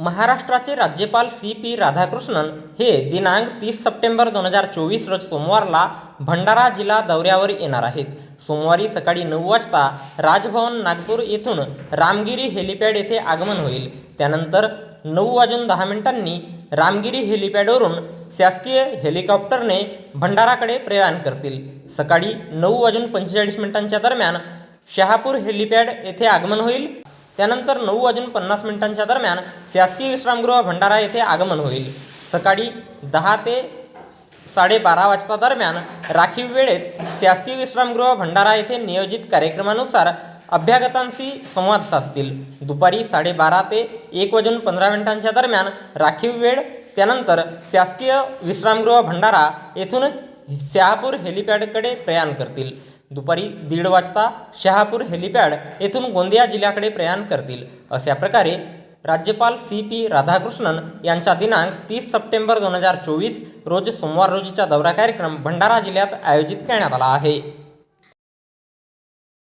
महाराष्ट्राचे राज्यपाल C P Radhakrishnan हे दिनांक तीस सप्टेंबर दोन हजार चोवीस रोज सोमवारला भंडारा जिल्हा दौऱ्यावर येणार आहेत. सोमवारी सकाळी नऊ वाजता राजभवन नागपूर येथून रामगिरी हेलिपॅड येथे आगमन होईल. त्यानंतर नऊ वाजून दहा मिनिटांनी रामगिरी हेलिपॅडवरून शासकीय हेलिकॉप्टरने भंडाराकडे प्रयाण करतील. सकाळी नऊ वाजून पंचेचाळीस मिनिटांच्या दरम्यान शहापूर हेलिपॅड येथे आगमन होईल. त्यानंतर नऊ वाजून पन्नास मिनिटांच्या दरम्यान शासकीय विश्रामगृह भंडारा येथे आगमन होईल. सकाळी दहा ते साडेबारा वाजता दरम्यान राखीव वेळेत शासकीय विश्रामगृह भंडारा येथे नियोजित कार्यक्रमानुसार अभ्यागतांशी संवाद साधतील. दुपारी साडेबारा ते एक वाजून पंधरा मिनिटांच्या दरम्यान राखीव वेळ त्यानंतर शासकीय विश्रामगृह भंडारा येथून शहापूर हेलिपॅडकडे प्रयाण करतील. दुपारी दीड वाजता शहापूर हेलिपॅड येथून गोंदिया जिल्ह्याकडे प्रयाण करतील अशा प्रकारे राज्यपाल सी पी राधाकृष्णन यांचा दिनांक तीस सप्टेंबर दोन हजार चोवीस रोज सोमवार रोजीचा दौरा कार्यक्रम भंडारा जिल्ह्यात आयोजित करण्यात आला आहे.